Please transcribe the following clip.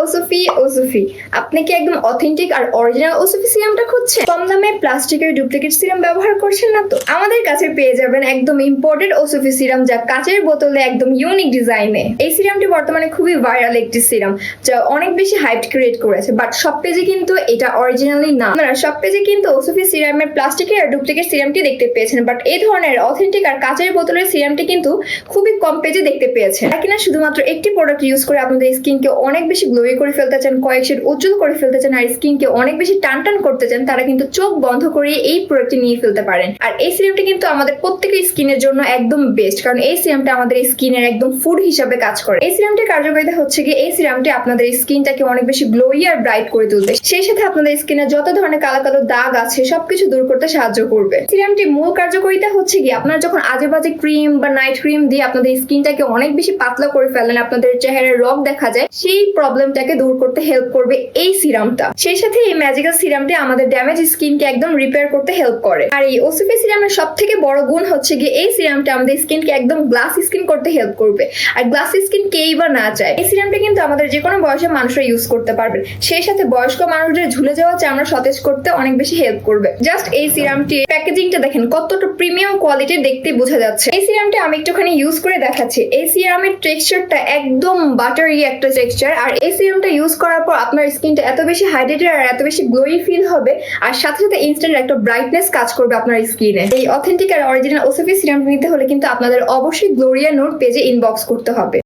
ওসফি ওসফি। আপনি কি একদম অথেন্টিক আর অরিজিনাল ওসফি সিরামটা খুঁজছেন? কম দামে প্লাস্টিকের ডুপ্লিকেট সিরাম ব্যবহার করছেন না তো? আমাদের কাছে পেয়ে যাবেন একদম ইম্পোর্টেড ওসফি সিরাম যা কাচের বোতলে একদম ইউনিক ডিজাইনে এই সিরামটি বর্তমানে খুবই ভাইরাল একটি সিরাম, যা অনেক বেশি হাইপ ক্রিয়েট করেছে। বাট সব পেজে কিন্তু এটা অরিজিনালি না। আপনারা সব পেজে কিন্তু ওসফি সিরামের প্লাস্টিকের আর ডুপ্লিকেট সিরামটি দেখতে পেয়েছেন। বাট এই ধরনের অথেন্টিক আর কাচের বোতলের সিরামটি কিন্তু খুবই কম পেজে দেখতে পেয়েছেন। কিনা শুধুমাত্র একটি প্রোডাক্ট ইউজ করে আপনাদের স্কিনকে অনেক বেশি গ্লোই করে ফেলতে চান কয়েক শেড উজ্জ্বল করে ফেলতে চান আর স্কিনকে অনেক বেশি টান টান করতে চান, তারা কিন্তু চোখ বন্ধ করে এই প্রোডাক্টটি নিয়ে ফেলতে পারেন। আর এই সিরামটি কিন্তু আমাদের প্রত্যেকের স্কিনের জন্য একদম বেস্ট, কারণ এই সিরামটা আমাদের স্কিনের একদম ফুড হিসাবে কাজ করে। এই সিরামটির কার্যকারিতা হচ্ছে কি এই সিরামটি আপনাদের স্কিনটাকে অনেক বেশি গ্লোই আর ব্রাইট করে তুলবে। সেই সাথে আপনাদের স্কিনে যত ধরনের কালো কালো দাগ আছে, সবকিছু দূর করতে সাহায্য করবে। সিরামটি মূল কার্যকারিতা হচ্ছে কি আপনারা যখন আজে বাজে ক্রিম বা নাইট ক্রিম দিয়ে আপনাদের স্কিনটাকে অনেক বেশি পাতলা করে ফেলেন, আপনাদের চেহারার রগ দেখা যায়, সেই প্রবলেমটাকে দূর করতে হেল্প করবে এই সিরামটা। সেই সাথে এই ম্যাজিক্যাল সিরামটি আমাদের ড্যামেজ স্কিনকে একদম রিপেয়ার করতে হেল্প করে। আর এই ওসিপি সিরামের সব থেকে বড় গুণ হচ্ছে গিয়ে এই সিরামটা আমাদের স্কিনকে একদম গ্লাস স্কিন করতে হেল্প করবে। আর গ্লাস স্কিন কেই বা না চায় এই সিরামটা কিন্তু আমাদের যে কোনো বয়সের মানুষরা ইউজ করতে পারবেন সেই সাথে বয়স্ক মানুষদের ঝুলে যাওয়া চামড়া সতেজ করতে অনেক বেশি হেল্প করবে। জাস্ট এই সিরামটি প্যাকেজিংটা দেখেন, কতটা প্রিমিয়াম কোয়ালিটির দেখতে বোঝা যাচ্ছে। এই সিরামটা আমি একটুখানি ইউজ করে দেখাচ্ছি। এই সিরামের টেক্সচারটা একদম বাটারি একটা টেক্সচার আর এই সিরামটা ইউজ করার পর আপনার স্কিনটা এত বেশি হাইড্রেটেড আর এত বেশি গ্লোই ফিল হবে। আর সাথে সাথে ইনস্ট্যান্ট একটা ব্রাইটনেস কাজ করবে আপনার স্কিনে এই অথেন্টিক আর অরিজিনাল ওসেফি সিরাম নিতে হলে কিন্তু আপনাদের অবশ্যই গ্লোরিয়া নোট পেজে ইনবক্স করতে হবে।